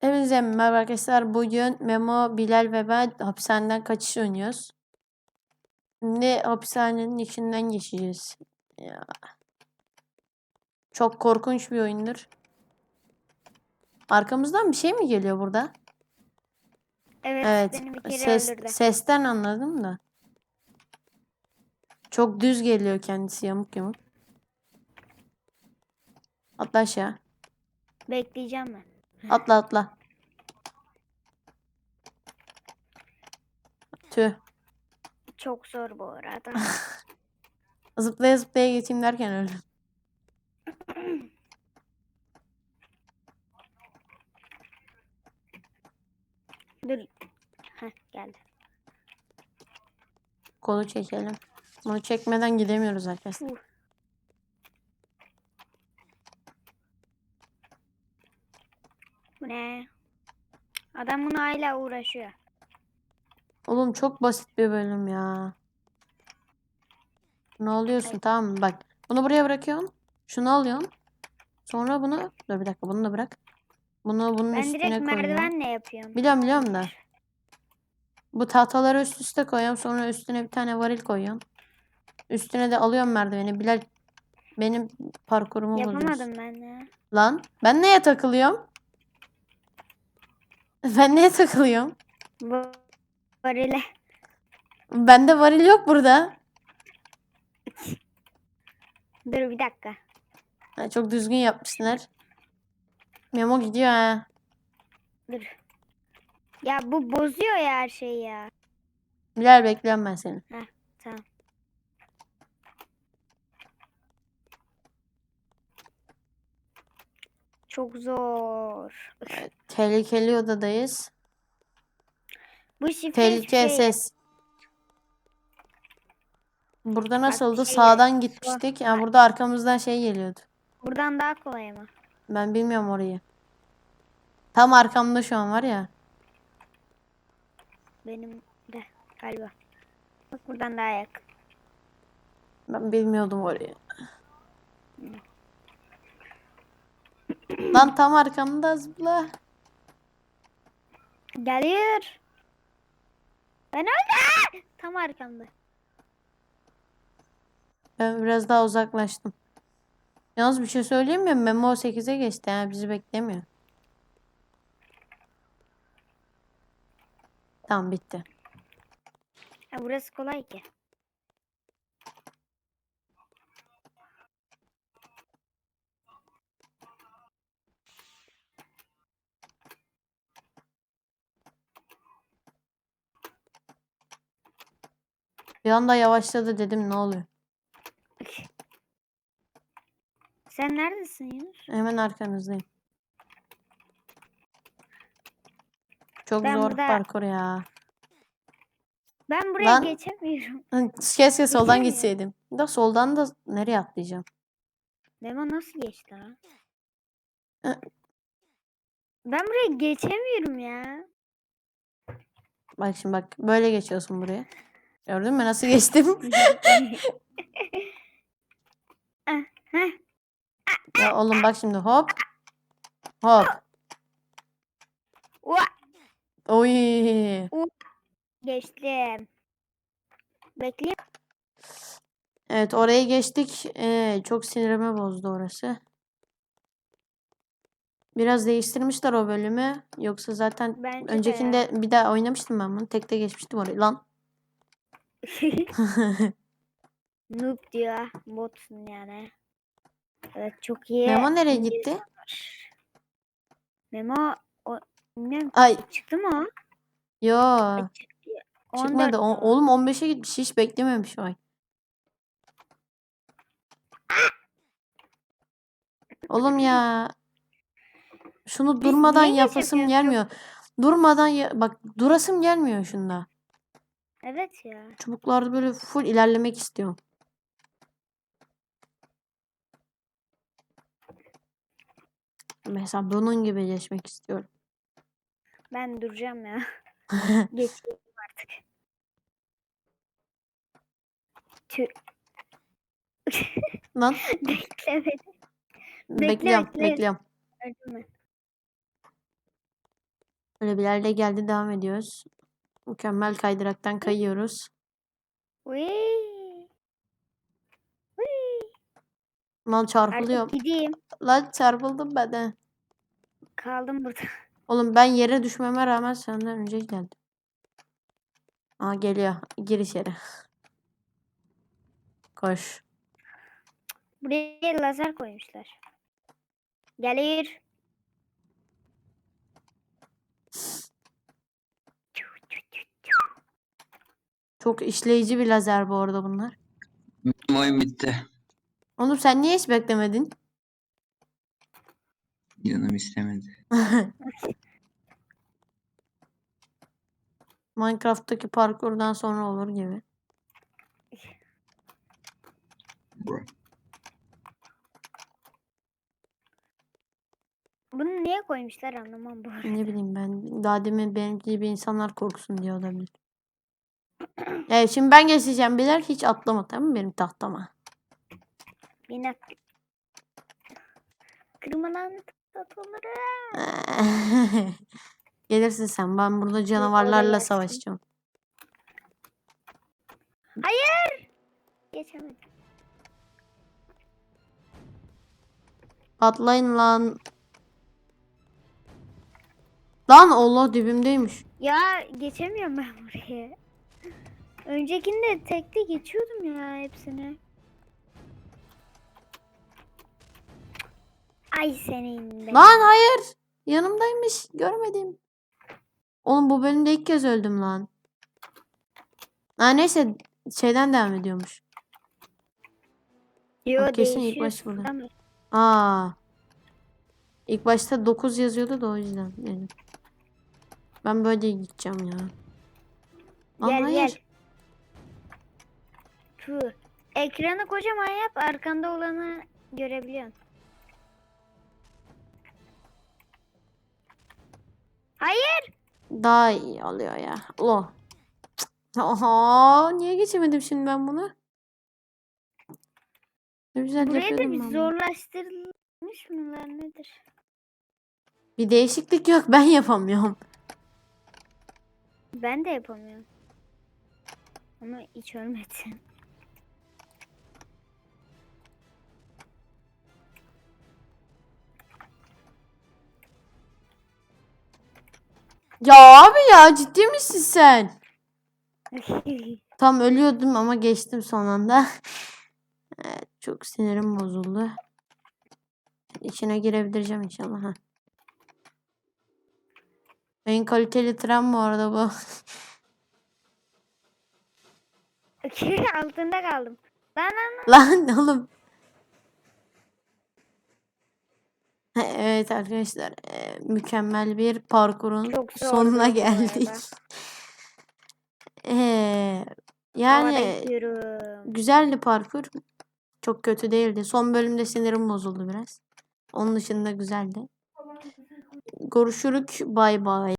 Hepinize merhaba arkadaşlar. Bugün Memo, Bilal ve ben hapishaneden kaçış oynuyoruz. Şimdi hapishanenin içinden geçeceğiz. Ya. Çok korkunç bir oyundur. Arkamızdan bir şey mi geliyor burada? Evet, Evet. beni bir kere Ses, öldürdü. sesten anladım da. Çok düz geliyor kendisi yamuk yamuk. Atla aşağı. Bekleyeceğim ben. Atla atla. Tüh. Çok zor bu arada. Zıplaya zıplaya geçeyim derken öldüm. Dur. Heh, geldi. Kolu çekelim. Bunu çekmeden gidemiyoruz arkadaşlar. Uh. Ne? Adam bunu hala uğraşıyor. Oğlum çok basit bir bölüm ya. Ne oluyorsun tamam mı? Bak bunu buraya bırakıyorsun. Şunu alıyorsun. Sonra bunu dur bir dakika bunu da bırak. Bunu bunun Ben üstüne direkt koyuyorsun. merdivenle yapıyorum. Biliyorum biliyorum da. Bu tahtaları üst üste koyuyorum. Sonra üstüne bir tane varil koyuyorum. Üstüne de alıyorum merdiveni. Bilal benim parkurumu. Yapamadım ben ya. Lan ben neye takılıyorum? Ben neye takılıyorum? Bu varile. Bende varil yok burada. Dur bir dakika. Ha, çok düzgün yapmışlar. Memo gidiyor ha. Dur. Ya bu bozuyor ya her şeyi ya. Bilal bekliyorum ben seni. Tamam. Çok zor. Tehlikeli odadayız. Bu şifre Tehlike şey- ses. Burada nasıldı? şey- Sağdan gitmiştik. Ha, burada arkamızdan şey geliyordu. Buradan daha kolay ama. Ben bilmiyorum orayı. Tam arkamda şu an var ya. Benim de galiba. Bak buradan daha yakın. Ben bilmiyordum orayı. Lan tam arkamda zıpla. Geliyor. Ben öldüm. Tam arkamda. Ben biraz daha uzaklaştım. Yalnız bir şey söyleyeyim mi? Memo 8'e geçti. Ha, bizi beklemiyor. Tamam bitti. Ha, burası kolay ki. Bir anda yavaşladı dedim ne oluyor? Sen neredesin Yunus? Hemen arkanızdayım. Çok Ben zor burada- parkur ya. Ben buraya Lan. geçemiyorum. Keşke soldan Geçemiyor. gitseydim. Da soldan da nereye atlayacağım? Memo nasıl geçti? Hı. Ben buraya geçemiyorum ya. Bak şimdi bak böyle geçiyorsun buraya. Gördün mü nasıl geçtim? Ya oğlum bak şimdi hop. Hop. Oy. Geçtim. Bekle. Evet orayı geçtik. Ee, çok sinirimi bozdu orası. Biraz değiştirmişler o bölümü. Yoksa zaten Bence de öncekinde bir daha oynamıştım ben bunu. Tekte geçmiştim orayı. Lan. Noob diyor. Botsun yani. Evet çok iyi. Memo nereye İngiliz gitti? var. Memo o bilmiyorum Ay çıktı mı o? yo. Çıktı. Çıkmadı. 14 O- mu? oğlum 15'e gitmiş. Hiç beklememiş o ay. Oğlum ya. Şunu Biz durmadan niye yapasım gelmiyor. Durmadan ya bak durasım gelmiyor şunda. Evet ya. Çubuklarda böyle full ilerlemek istiyorum. Mesela bunun gibi geçmek istiyorum. Ben duracağım ya. Geçeyim artık. Tüh. Lan Bekle beni. Bekle, bekliyorum, bekle. bekliyorum. Gördün mü? Böyle Bilal de geldi devam ediyoruz. Mükemmel kaydıraktan kayıyoruz. Lan çarpılıyorum. Artık gideyim. Lan çarpıldım ben de. Kaldım burada. Oğlum ben yere düşmeme rağmen senden önce geldim. Aa geliyor. Gir içeri. Koş. Buraya lazer koymuşlar. Gelir. Çok işleyici bir lazer bu arada bunlar. Benim oyun bitti. Oğlum sen niye hiç beklemedin? Canım istemedi. Minecraft'taki parkurdan sonra olur gibi. Bro. Bunu niye koymuşlar anlamam bu arada. Ne bileyim ben. Daha demin benim gibi insanlar korksun diye olabilir. Evet şimdi ben geçeceğim. Biler hiç atlama tamam mı benim tahtama? Binak. Kırmalan tatlıları. Gelirsin sen. Ben burada canavarlarla savaşacağım. Geçemedim. Atlayın lan. Lan Allah dibimdeymiş. Ya geçemiyorum ben buraya. Öncekinde tekte geçiyordum ya hepsini. Ay senin be. Lan hayır. Yanımdaymış. Görmedim. Oğlum bu bölümde ilk kez öldüm lan. Ha neyse şeyden devam ediyormuş. Yo, Bak kesin ilk baş burada. Aa. İlk başta 9 yazıyordu da o yüzden. Yani. Ben böyle gideceğim ya. Lan Gel hayır. Tuh. Ekranı kocaman yap arkanda olanı görebiliyorsun. Hayır. Daha iyi oluyor ya. Oh. Oha, niye geçemedim şimdi ben bunu? Ne güzel Buraya da bir zorlaştırılmış mılar nedir? Bir değişiklik yok. Ben yapamıyorum. Ben de yapamıyorum. Ama hiç ölmedin. Ya abi ya ciddi misin sen? Tam ölüyordum ama geçtim son anda. Evet, çok sinirim bozuldu. İçine girebileceğim inşallah. Ha. En kaliteli tren bu arada bu. Altında kaldım. Lan lan. Lan oğlum. Ha, Evet arkadaşlar e, mükemmel bir parkurun Çok sonuna bu arada. geldik. E, Havada yani gidiyorum. güzeldi parkur. Çok kötü değildi. Son bölümde sinirim bozuldu biraz. Onun dışında güzeldi. Görüşürük. Bay bay.